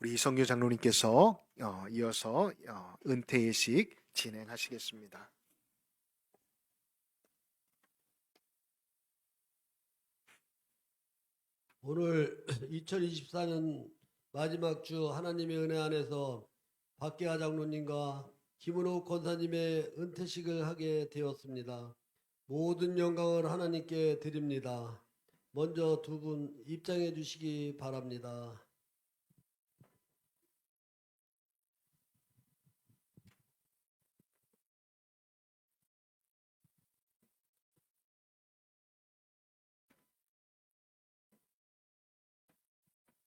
우리 이성규 장로님께서 어, 이어서 어, 은퇴 예식 진행하시겠습니다. 오늘 2024년 마지막 주 하나님의 은혜 안에서 박계하 장로님과 김은호 권사님의 은퇴식을 하게 되었습니다. 모든 영광을 하나님께 드립니다. 먼저 두 분 입장해 주시기 바랍니다.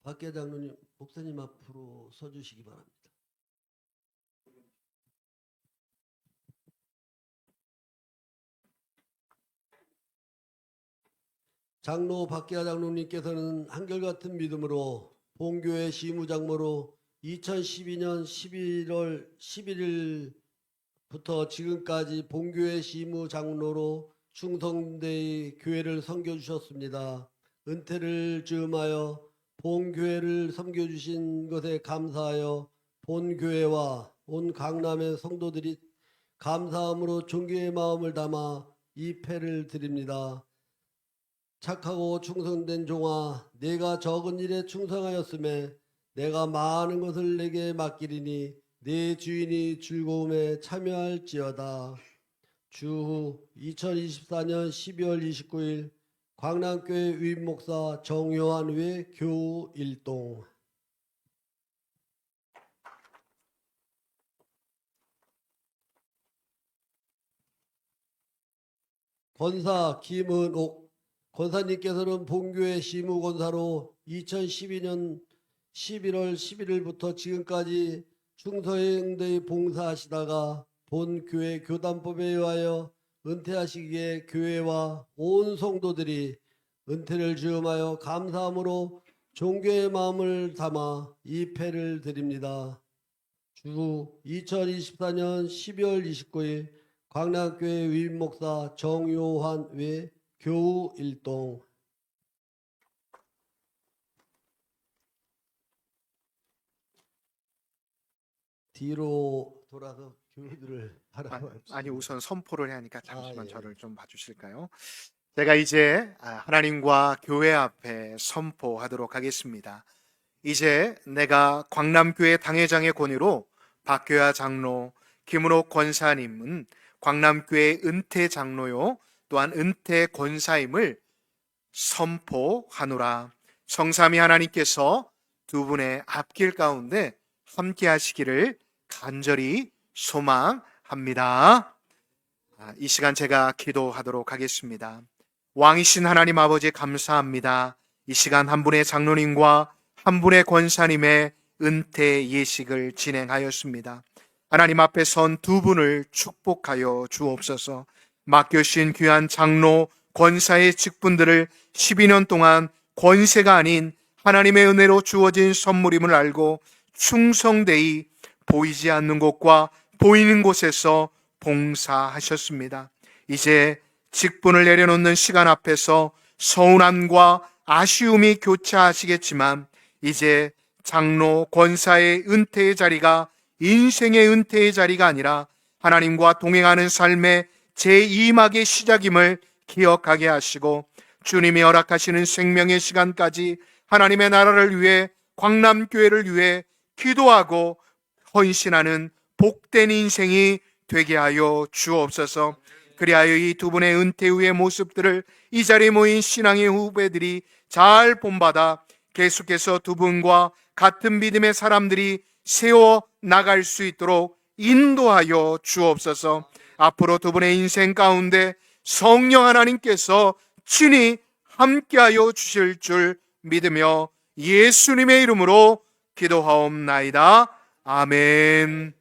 박계 장로님, 목사님 앞으로 서주시기 바랍니다. 장로 박계하 장로님께서는 한결같은 믿음으로 본교회 시무장모로 2012년 11월 11일부터 지금까지 본교회 시무장로로 충성되이 교회를 섬겨주셨습니다. 은퇴를 즈음하여 본교회를 섬겨주신 것에 감사하여 본교회와 온 강남의 성도들이 감사함으로 존경의 마음을 담아 이 패를 드립니다. 착하고 충성된 종아, 내가 적은 일에 충성하였음에 내가 많은 것을 내게 맡기리니 내 주인이 즐거움에 참여할지어다. 주후 2024년 12월 29일 광남교회 위임 목사 정요한 외 교우 일동. 권사 김은옥 권사님께서는 본교회 시무권사로 2012년 11월 11일부터 지금까지 충성대에 봉사하시다가 본교회 교단법에 의하여 은퇴하시기에 교회와 온 성도들이 은퇴를 즈음하여 감사함으로 존경의 마음을 담아 이 패를 드립니다. 주 2024년 12월 29일 광남교회 위임 목사 정요한 외 교우 일동 뒤로 돌아서 교우들을 바라봐 아 니 우선 선포를 해야 하니까 잠시만 아, 예. 저를 좀 봐주실까요? 제가 이제 아, 하나님과 교회 앞에 선포하도록 하겠습니다. 이제 내가 광남교회 당회장의 권위로 박교야 장로, 김은옥 권사님은 광남교회 은퇴 장로요, 또한 은퇴 권사임을 선포하노라. 성삼위 하나님께서 두 분의 앞길 가운데 함께 하시기를 간절히 소망합니다. 아, 이 시간 제가 기도하도록 하겠습니다. 왕이신 하나님 아버지 감사합니다. 이 시간 한 분의 장로님과 한 분의 권사님의 은퇴 예식을 진행하였습니다. 하나님 앞에 선 두 분을 축복하여 주옵소서. 맡겨신 귀한 장로, 권사의 직분들을 12년 동안 권세가 아닌 하나님의 은혜로 주어진 선물임을 알고 충성되이 보이지 않는 곳과 보이는 곳에서 봉사하셨습니다. 이제 직분을 내려놓는 시간 앞에서 서운함과 아쉬움이 교차하시겠지만 이제 장로 권사의 은퇴의 자리가 인생의 은퇴의 자리가 아니라 하나님과 동행하는 삶의 제2막의 시작임을 기억하게 하시고 주님이 허락하시는 생명의 시간까지 하나님의 나라를 위해 광남교회를 위해 기도하고 헌신하는 복된 인생이 되게 하여 주옵소서. 그리하여 이 두 분의 은퇴 후의 모습들을 이 자리에 모인 신앙의 후배들이 잘 본받아 계속해서 두 분과 같은 믿음의 사람들이 세워 나갈 수 있도록 인도하여 주옵소서. 앞으로 두 분의 인생 가운데 성령 하나님께서 친히 함께하여 주실 줄 믿으며 예수님의 이름으로 기도하옵나이다. 아멘.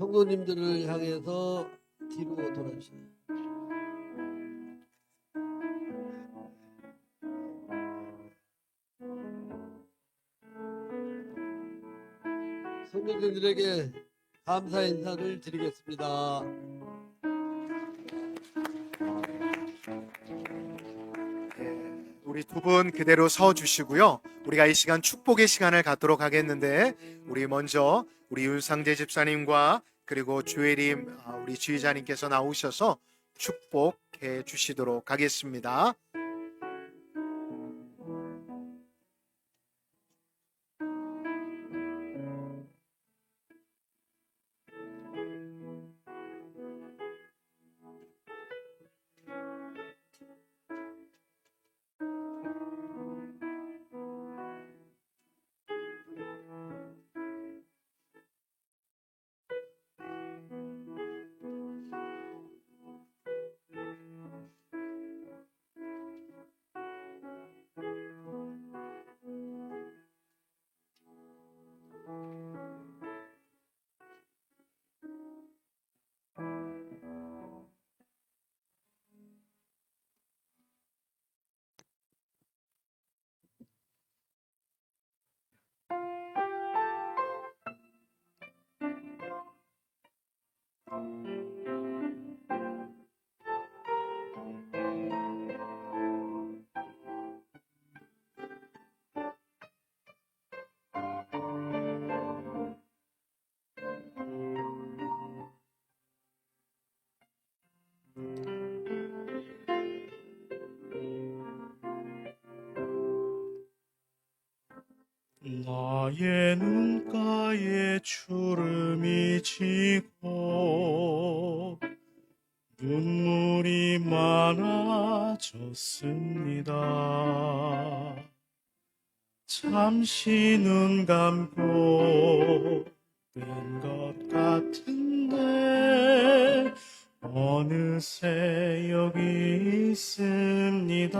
성도님들을 향해서 뒤로 돌아주세요. 성도님들에게 감사 인사를 드리겠습니다. 우리 두 분 그대로 서 주시고요. 우리가 이 시간 축복의 시간을 갖도록 하겠는데 우리 먼저 우리 윤상재 집사님과 그리고 주혜림 아, 우리 주의자님께서 나오셔서 축복해 주시도록 하겠습니다. 나의 눈가에 주 잠시 눈 감고 뺀것 같은데 어느새 여기 있습니다.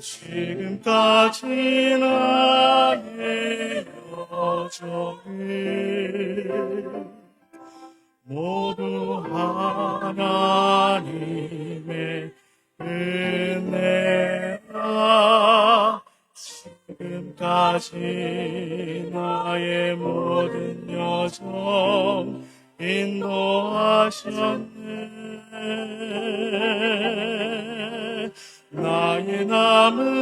지금까지 나 나의 남은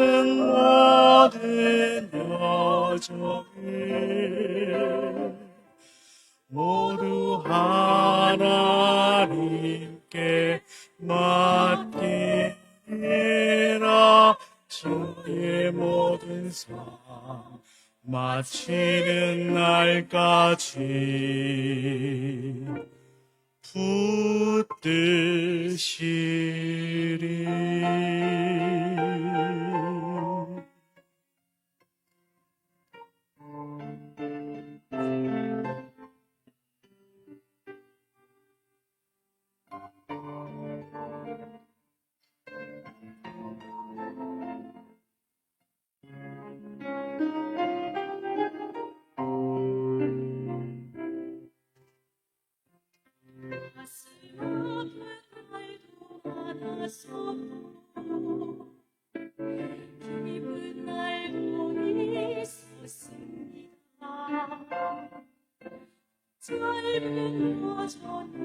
짧은 여정을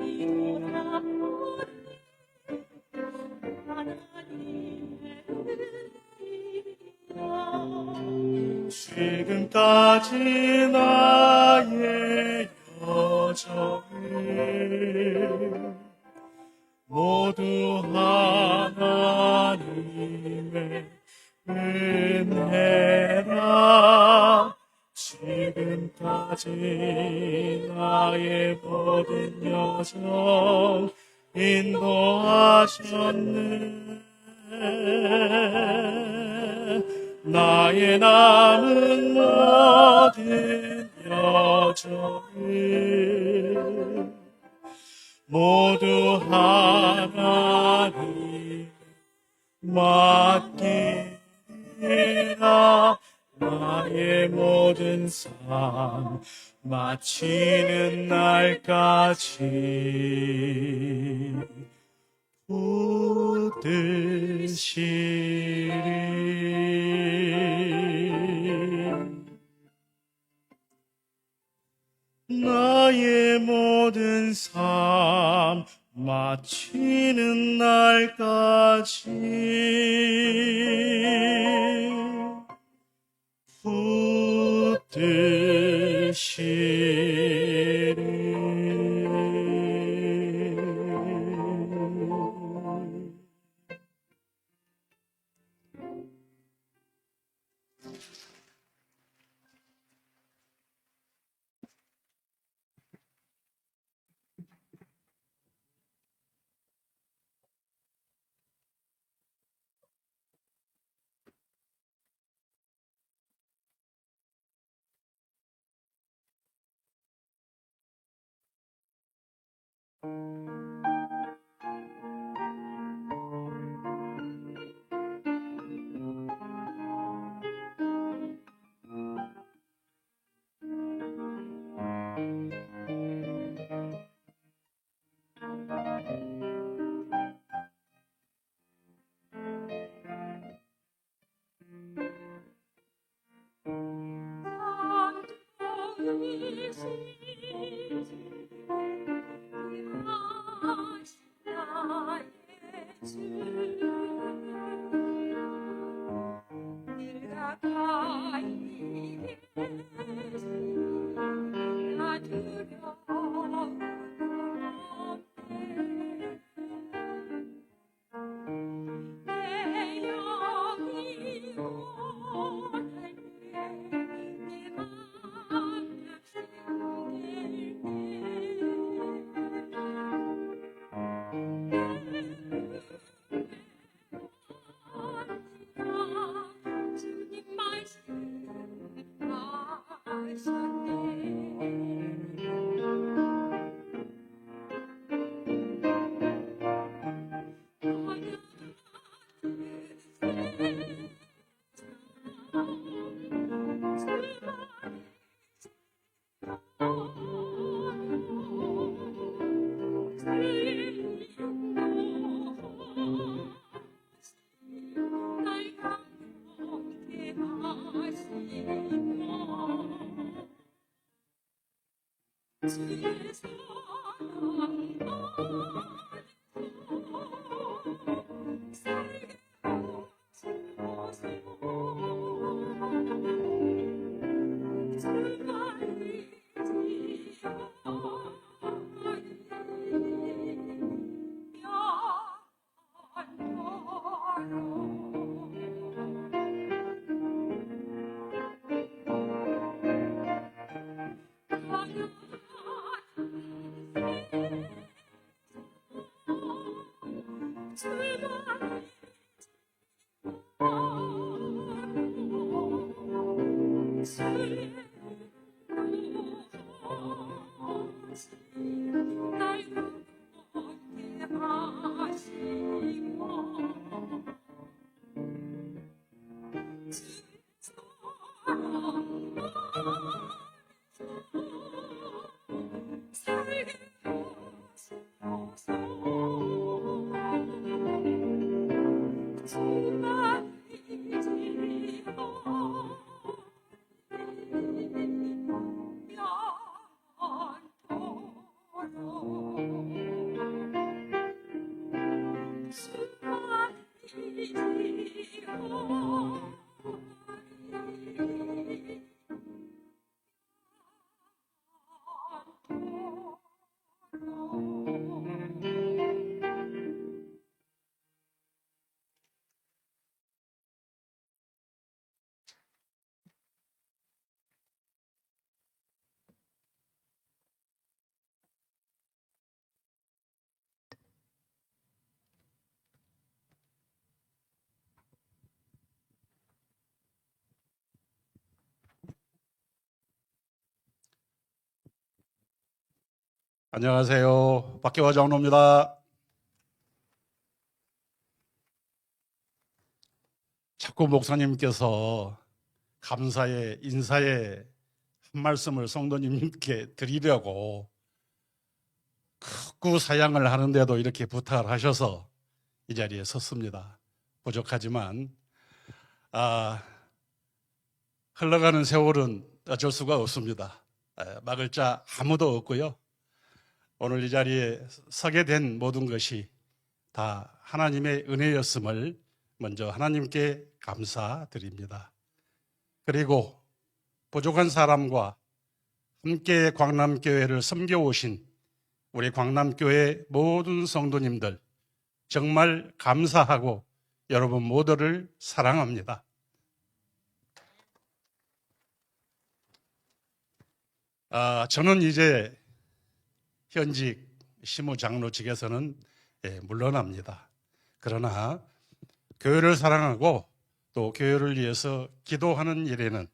뒤돌아보니 하나님의 은혜이라 지금까지 모든 여정 인도하셨네. 나의 남은 모든 여정을 모두 하나님 맡기라 나의 모든 삶 마치는 날까지 붙드시리. 나의 모든 삶 마치 주님 주의 知几 안녕하세요. 박계화 장로입니다. 자꾸 목사님께서 감사의 인사의 한 말씀을 성도님께 드리려고 극구 사양을 하는데도 이렇게 부탁을 하셔서 이 자리에 섰습니다. 부족하지만 아, 흘러가는 세월은 어쩔 수가 없습니다. 에, 막을 자 아무도 없고요. 오늘 이 자리에 서게 된 모든 것이 다 하나님의 은혜였음을 먼저 하나님께 감사드립니다. 그리고 부족한 사람과 함께 광남교회를 섬겨오신 우리 광남교회 모든 성도님들 정말 감사하고 여러분 모두를 사랑합니다. 아, 저는 이제 현직 시무 장로직에서는 예, 물러납니다. 그러나 교회를 사랑하고 또 교회를 위해서 기도하는 일에는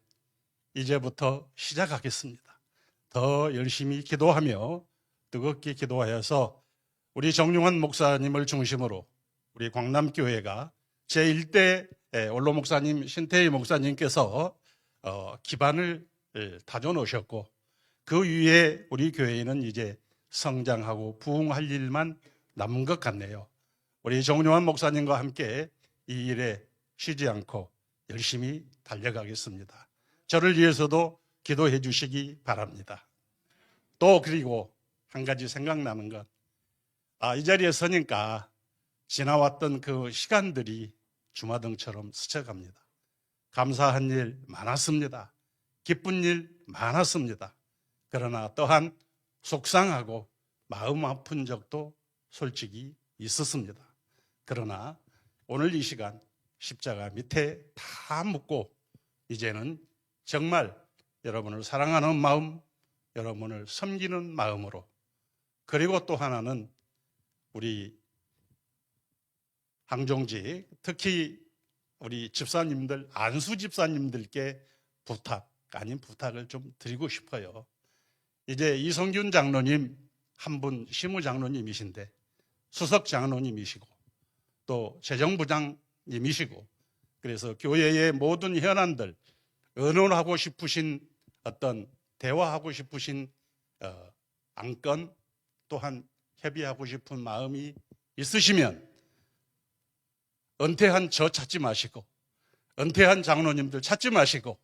이제부터 시작하겠습니다. 더 열심히 기도하며 뜨겁게 기도하여서 우리 정용환 목사님을 중심으로 우리 광남교회가 제1대 원로 목사님 신태희 목사님께서 어, 기반을 예, 다져 놓으셨고 그 위에 우리 교회는 이제 성장하고 부흥할 일만 남은 것 같네요. 우리 정용환 목사님과 함께 이 일에 쉬지 않고 열심히 달려가겠습니다. 저를 위해서도 기도해 주시기 바랍니다. 또 그리고 한 가지 생각나는 것. 아, 이 자리에 서니까 지나왔던 그 시간들이 주마등처럼 스쳐갑니다. 감사한 일 많았습니다. 기쁜 일 많았습니다. 그러나 또한 속상하고 마음 아픈 적도 솔직히 있었습니다. 그러나 오늘 이 시간 십자가 밑에 다 묻고 이제는 정말 여러분을 사랑하는 마음, 여러분을 섬기는 마음으로 그리고 또 하나는 우리 항종직 특히 우리 집사님들 안수 집사님들께 부탁 아닌 부탁을 좀 드리고 싶어요. 이제 이성균 장로님 한 분 시무 장로님이신데 수석 장로님이시고 또 재정부장님이시고 그래서 교회의 모든 현안들 의논하고 싶으신 어떤 대화하고 싶으신 어, 안건 또한 협의하고 싶은 마음이 있으시면 은퇴한 저 찾지 마시고 은퇴한 장로님들 찾지 마시고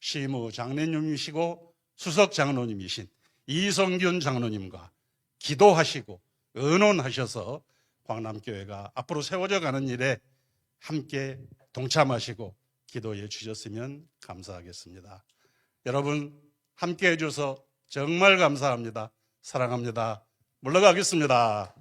시무 장로님이시고 수석 장로님이신 이성균 장로님과 기도하시고 의논하셔서 광남교회가 앞으로 세워져 가는 일에 함께 동참하시고 기도해 주셨으면 감사하겠습니다. 여러분 함께 해줘서 정말 감사합니다. 사랑합니다. 물러가겠습니다.